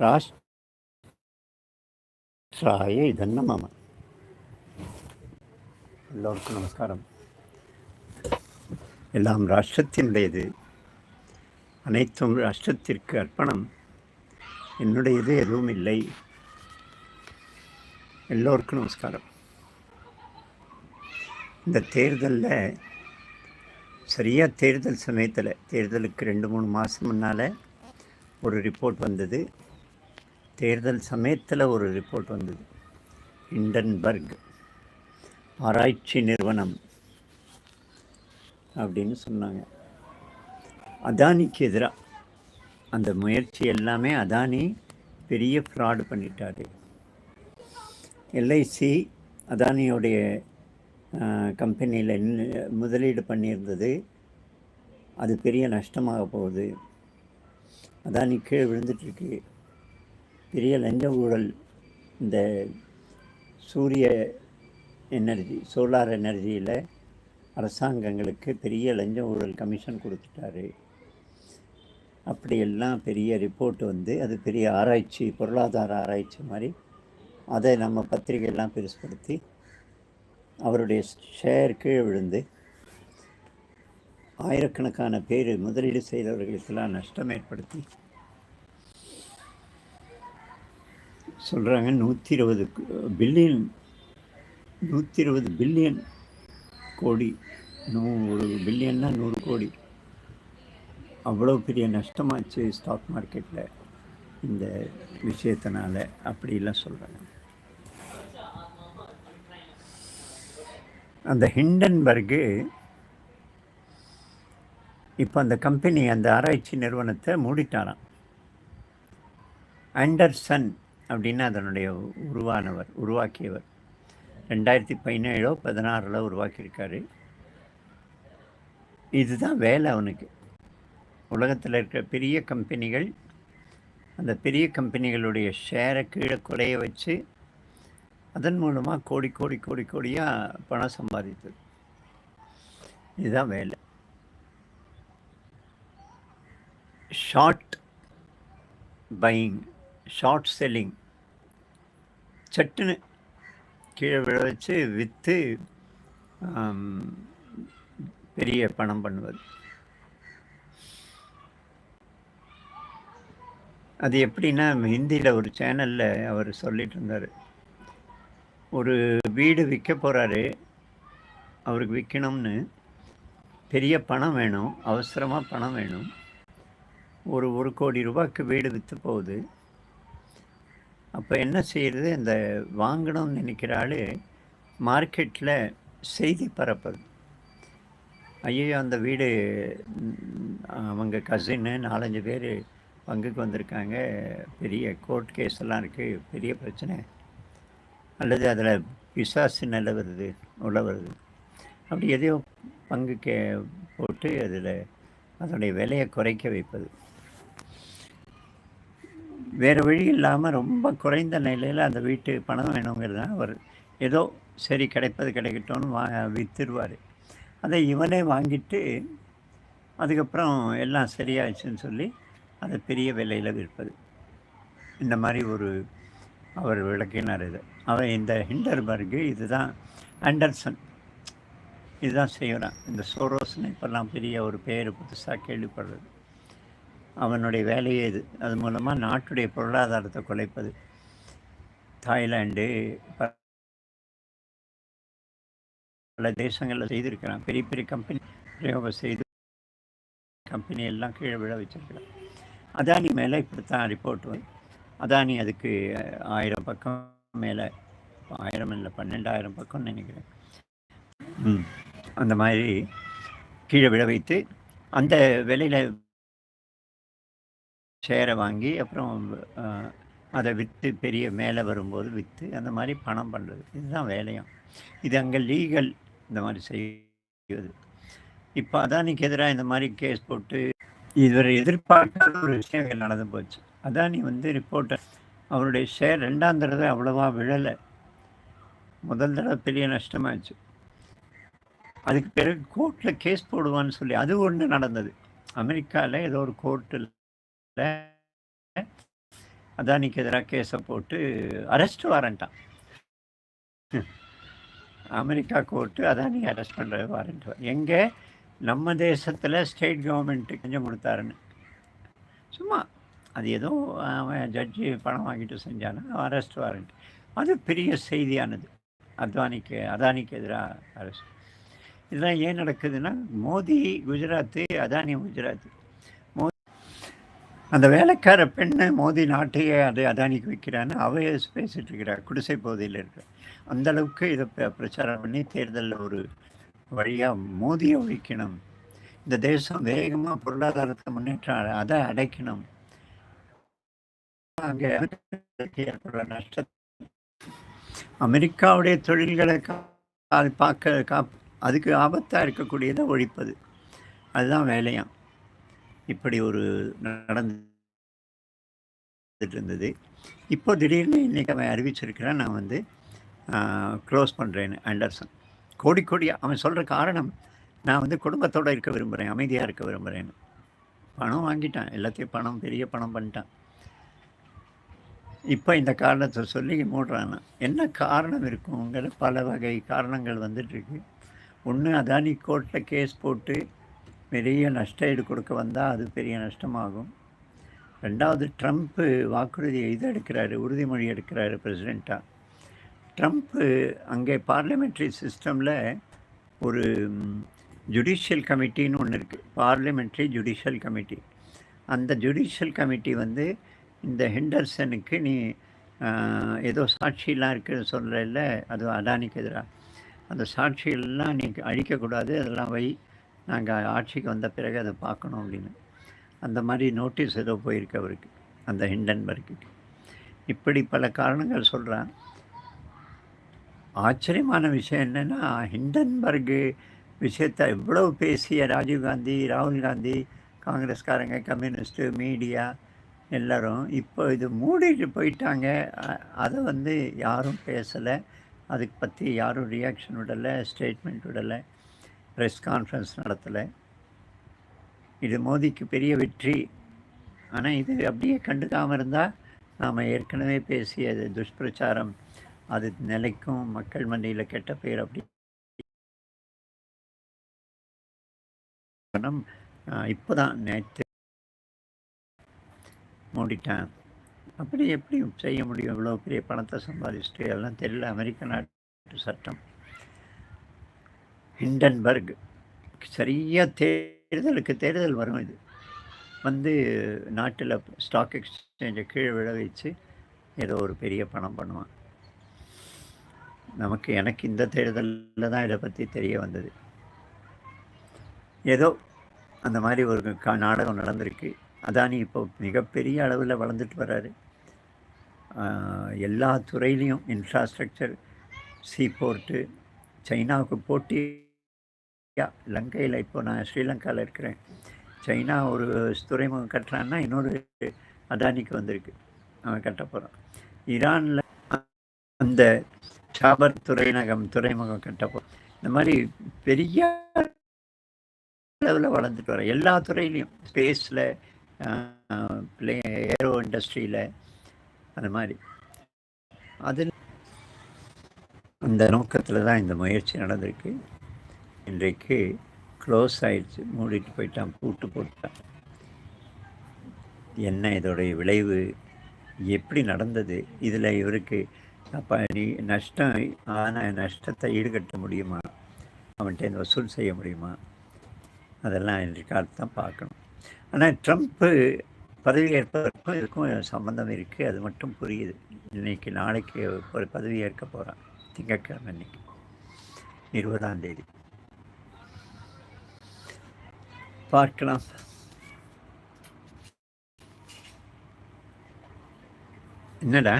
ராஷ்டிராய இதன்ன மம எல்லோருக்கும் நமஸ்காரம் எல்லாம் ராஷ்டிரத்தினுடையது அனைத்தும் ராஷ்டிரத்திற்கு அர்ப்பணம் என்னுடையது எதுவும் இல்லை எல்லோருக்கும் நமஸ்காரம் இந்த தேர்தலில் சரியாக தேர்தல் சமயத்தில் தேர்தலுக்கு ரெண்டு மூணு மாதம் முன்னால் ஒரு ரிப்போர்ட் வந்தது. தேர்தல் சமயத்தில் ஒரு ரிப்போர்ட் வந்தது. இண்டன்பர்க் ஆராய்ச்சி நிறுவனம் அப்படின்னு சொன்னாங்க. அதானிக்கு எதிராக அந்த முயற்சி எல்லாமே அதானி பெரிய ஃப்ராடு பண்ணிட்டாரு. எல்ஐசி அதானியோடைய கம்பெனியில் முதலீடு பண்ணியிருந்தது. அது பெரிய நஷ்டமாக போகுது. அதானி கீழே விழுந்துட்டுருக்கு பெரிய லஞ்ச ஊழல் இந்த சூரிய எனர்ஜி சோலார் எனர்ஜியில் அரசாங்கங்களுக்கு பெரிய லஞ்ச ஊழல் கமிஷன் கொடுத்துட்டாரு. அப்படியெல்லாம் பெரிய ரிப்போர்ட் வந்து அது பெரிய ஆராய்ச்சி பொருளாதார ஆராய்ச்சி மாதிரி அதை நம்ம பத்திரிகையெல்லாம் பெருசுப்படுத்தி அவருடைய ஷேர் கீழே விழுந்து ஆயிரக்கணக்கான பேர் முதலீடு செய்தவர்களுக்கெல்லாம் நஷ்டம் ஏற்படுத்தி சொல்கிறாங்க நூற்றி இருபது பில்லியன் நூற்றி இருபது பில்லியன் கோடி நூறு பில்லியன்னா நூறு கோடி. அவ்வளோ பெரிய நஷ்டமாச்சு ஸ்டாக் மார்க்கெட்டில் இந்த விஷயத்தினால அப்படிலாம் சொல்கிறாங்க அந்த ஹிண்டன்பர்கு இப்போ அந்த கம்பெனி அந்த ஆராய்ச்சி நிறுவனத்தை மூடிட்டாராம். ஆண்டர்சன் அப்படின்னு அதனுடைய உருவானவர் உருவாக்கியவர். ரெண்டாயிரத்தி பதினேழோ பதினாறில் உருவாக்கியிருக்காரு. இதுதான் வேலை அவனுக்கு. உலகத்தில் இருக்கிற பெரிய கம்பெனிகள் அந்த பெரிய கம்பெனிகளுடைய ஷேரை கீழே குறைய வச்சு அதன் மூலமாக கோடி கோடி கோடி கோடியாக பணம் சம்பாதித்தது. இதுதான் வேலை. Short buying short selling. சட்டுன்னு கீழே விழ வச்சு விற்று பெரிய பணம் பண்ணுவது. அது எப்படின்னா ஹிந்தியில் ஒரு சேனலில் அவர் சொல்லிட்டு இருந்தார். ஒரு வீடு விற்க போகிறாரு அவருக்கு விற்கணும்னு பெரிய பணம் வேணும் அவசரமாக பணம் வேணும். ஒரு ஒரு கோடி ரூபாய்க்கு வீடு விற்று போகுது. அப்போ என்ன செய்கிறது இந்த வாங்கணும்னு நினைக்கிற ஆள் மார்க்கெட்டில் செய்தி பரப்புது ஐயோ அந்த வீடு அவங்க கசின்னு நாலஞ்சு பேர் பங்குக்கு வந்திருக்காங்க. பெரிய கோர்ட் கேஸ் எல்லாம் இருக்குது பெரிய பிரச்சனை. அல்லது அதில் பிசாசு நல்ல வருது உள்ள வருது. அப்படி எதையோ பங்கு கே போட்டு அதில் அதனுடைய விலையை குறைக்க வைப்பது. வேறு வழி இல்லாமல் ரொம்ப குறைந்த நிலையில் அந்த வீட்டு பணம் வேணுங்கிறது அவர் ஏதோ சரி கிடைப்பது கிடைக்கட்டும்னு வா விற்றுருவார் அதை இவனே வாங்கிட்டு அதுக்கப்புறம் எல்லாம் சரியாயிடுச்சுன்னு சொல்லி அதை பெரிய விலையில் விற்பது. இந்த மாதிரி ஒரு அவர் விளக்கினார் இது. அவர் இந்த ஹிண்டர்பர்கு இதுதான் ஆண்டர்சன். இதுதான் செய்கிறான் இந்த சோரோஸ்னு இப்போல்லாம் பெரிய ஒரு பேர் புதுசாக கேள்விப்படுறது. அவனுடைய வேலையே இது. அது மூலமாக நாட்டுடைய பொருளாதாரத்தை குலைப்பது. தாய்லாண்டு பல தேசங்களில் செய்திருக்கிறான். பெரிய பெரிய கம்பெனி பிரயோகம் செய்து கம்பெனி எல்லாம் கீழே விழ வச்சிருக்கிறான். அதானி மேலே இப்படித்தான் ரிப்போர்ட் வந்து அதானி அதுக்கு ஆயிரம் பக்கம் மேலே ஆயிரம் இல்லை பன்னெண்டாயிரம் பக்கம்னு நினைக்கிறேன். ம். அந்த மாதிரி கீழே விழ வைத்து அந்த விலையில் ஷேரை வாங்கி அப்புறம் அதை விற்று பெரிய மேலே வரும்போது விற்று அந்த மாதிரி பணம் பண்ணுறது இதுதான் வேலையும். இது அங்கே லீகல் இந்த மாதிரி செய்வது இப்போ அதானிக்கு எதிராக இந்த மாதிரி கேஸ் போட்டு இதுவரை எதிர்பார்க்காத ஒரு விஷயங்கள் நடந்து போச்சு. அதானி வந்து ரிப்போர்ட்டர் அவருடைய ஷேர் ரெண்டாம் தடவை அவ்வளோவா விழலை. முதல் தடவை பெரிய நஷ்டமாச்சு அதுக்கு பிறகு கோர்ட்டில் கேஸ் போடுவான்னு சொல்லி அது ஒன்று நடந்தது. அமெரிக்காவில் ஏதோ ஒரு கோர்ட்டில் அதானிக்கு எதிராக கேஸை போட்டு அரெஸ்ட் வாரண்ட்டான் அமெரிக்கா கோர்ட்டு அதானி அரெஸ்ட் பண்ணுற வாரண்ட் எங்கே? நம்ம தேசத்தில் ஸ்டேட் கவர்மெண்ட்டு கொஞ்சம் கொடுத்தாருன்னு. சும்மா அது ஏதோ அவன் ஜட்ஜி பணம் வாங்கிட்டு செஞ்சானா அரெஸ்ட் வாரண்ட் அது பெரிய செய்தியானது. அத்வானிக்கு அதானிக்கு எதிராக அரெஸ்ட் இதெல்லாம் ஏன் நடக்குதுன்னா மோடி குஜராத்து அதானி குஜராத்து. அந்த வேலைக்கார பெண்ணை மோதி நாட்டையே அதை அதானிக்கு வைக்கிறான்னு அவைய பேசிகிட்டு இருக்கிறார். குடிசை பகுதியில் இருக்கிற அந்த அளவுக்கு இதை பிரச்சாரம் பண்ணி தேர்தலில் ஒரு வழியாக மோதியை ஒழிக்கணும். இந்த தேசம் வேகமாக பொருளாதாரத்தை முன்னேற்றம் அதை அடைக்கணும். அங்கே ஏற்படுற நஷ்ட அமெரிக்காவுடைய தொழில்களை அது பார்க்க கா அதுக்கு ஆபத்தாக இருக்கக்கூடியதை ஒழிப்பது. அதுதான் வேலையாம். இப்படி ஒரு நடந்துட்டு இருந்தது இப்போ திடீர்னு இன்றைக்கி அவன் அறிவிச்சிருக்கிறான் நான் வந்து க்ளோஸ் பண்ணுறேன்னு ஆண்டர்சன். கோடி கோடி அவன் சொல்கிற காரணம் நான் வந்து குடும்பத்தோடு இருக்க விரும்புகிறேன் அமைதியாக இருக்க விரும்புகிறேன்னு பணம் வாங்கிட்டான் எல்லாத்தையும் பணம் பெரிய பணம் பண்ணிட்டான். இப்போ இந்த காரணத்தை சொல்லி மூடுறான் என்ன காரணம் இருக்குங்கிற பல வகை காரணங்கள் வந்துட்டுருக்கு. ஒன்று அதானி கோர்ட்டில் கேஸ் போட்டு பெரிய நஷ்ட ஈடு கொடுக்க வந்தால் அது பெரிய நஷ்டமாகும். ரெண்டாவது ட்ரம்ப்பு வாக்குறுதி இது எடுக்கிறாரு உறுதிமொழி எடுக்கிறாரு பிரசிடெண்ட்டாக ட்ரம்ப்பு அங்கே பார்லிமெண்ட்ரி சிஸ்டமில் ஒரு ஜுடிஷியல் கமிட்டின்னு ஒன்று இருக்குது பார்லிமெண்ட்ரி ஜுடிஷியல் கமிட்டி. அந்த ஜுடிஷியல் கமிட்டி வந்து இந்த ஹெண்டர்சனுக்கு நீ ஏதோ சாட்சியெலாம் இருக்குன்னு சொல்கிறல்ல அது அதானிக்கு எதிராக அந்த சாட்சியெல்லாம் நீ அழிக்கக்கூடாது அதெல்லாம் வை. நாங்கள் ஆட்சிக்கு வந்த பிறகு அதை பார்க்கணும் அப்படின்னு. அந்த மாதிரி நோட்டீஸ் ஏதோ போயிருக்கு அவருக்கு அந்த ஹிண்டன்பர்க்கு. இப்படி பல காரணங்கள் சொல்கிறான் ஆச்சரியமான விஷயம் என்னென்னா ஹிண்டன்பர்கு விஷயத்தை எவ்வளோ பேசிய ராஜீவ்காந்தி ராகுல் காந்தி காங்கிரஸ்காரங்க கம்யூனிஸ்ட்டு மீடியா எல்லோரும் இப்போ இது மூடிட்டு போயிட்டாங்க. அதை வந்து யாரும் பேசலை. அதுக்கு பற்றி யாரும் ரியாக்ஷன் விடலை ஸ்டேட்மெண்ட் விடலை. ப்ரெஸ் கான்ஃபரன்ஸ் நடத்தலை. இது மோதிக்கு பெரிய வெற்றி. ஆனால் இது அப்படியே கண்டுக்காமல் இருந்தால் நாம் ஏற்கனவே பேசிய துஷ்பிரச்சாரம். அது நிலைக்கும் மக்கள் மண்டியில் கெட்ட பேர் அப்படி. இப்போ தான் நேற்று மூடிட்டேன். அப்படி எப்படி செய்ய முடியும். இவ்வளோ பெரிய பணத்தை சம்பாதிச்சுட்டு எல்லாம் தெரியல. அமெரிக்க நாட்டு சட்டம். ஹிண்டன்பர்க் சரியாக தேர்தலுக்கு தேர்தல் வரும் இது. வந்து நாட்டில் ஸ்டாக் எக்ஸ்சேஞ்சை கீழே விழ வச்சு ஏதோ ஒரு பெரிய பணம் பண்ணுவான். நமக்கு எனக்கு இந்த தேர்தலில் தான் இதை பற்றி தெரிய வந்தது. ஏதோ அந்த மாதிரி ஒரு கா நாடகம் நடந்திருக்கு. அதானி இப்போ மிகப்பெரிய அளவில் வளர்ந்துட்டு வர்றாரு. எல்லா துறையிலையும் இன்ஃப்ராஸ்ட்ரக்சர் சீ போர்ட்டு சைனாவுக்கு போட்டி போட்டியாக லங்கையில் இப்போ நான் ஸ்ரீலங்காவில் இருக்கிறேன். சைனா ஒரு துறைமுகம் கட்டுறான்னா இன்னொரு அதானிக்கு வந்திருக்கு. அவன் கட்ட போகிறான் ஈரானில் அந்த சாபர் துறைநகம் துறைமுகம் கட்ட போகிறான் இந்த மாதிரி பெரிய அளவில் வளர்ந்துட்டு வர எல்லா துறையிலையும் ஸ்பேஸில் பிளே ஏரோ இண்டஸ்ட்ரியில் அந்த மாதிரி. அதில் அந்த நோக்கத்தில் தான் இந்த முயற்சி நடந்திருக்கு. இன்றைக்கு க்ளோஸ் ஆயிடுச்சு. மூடிட்டு போயிட்டான் பூட்டு போட்டான். என்ன இதோடைய விளைவு? எப்படி நடந்தது? இதில் இவருக்கு அப்போ நீ நஷ்டம் ஆனால் நஷ்டத்தை ஈடுகட்ட முடியுமா? அவன்கிட்ட வசூல் செய்ய முடியுமா? அதெல்லாம் இன்றைக்கு தான் பார்க்கணும். ஆனால் ட்ரம்ப்பு பதவியேற்பதற்கும் இதுக்கும் சம்மந்தம் இருக்குது அது மட்டும் புரியுது. இன்றைக்கி நாளைக்கு ஒரு பதவி ஏற்க போகிறான் திங்கட்கிழமை அன்னைக்கு இருபதாம் தேதி. பார்க்கலாம். என்னடா?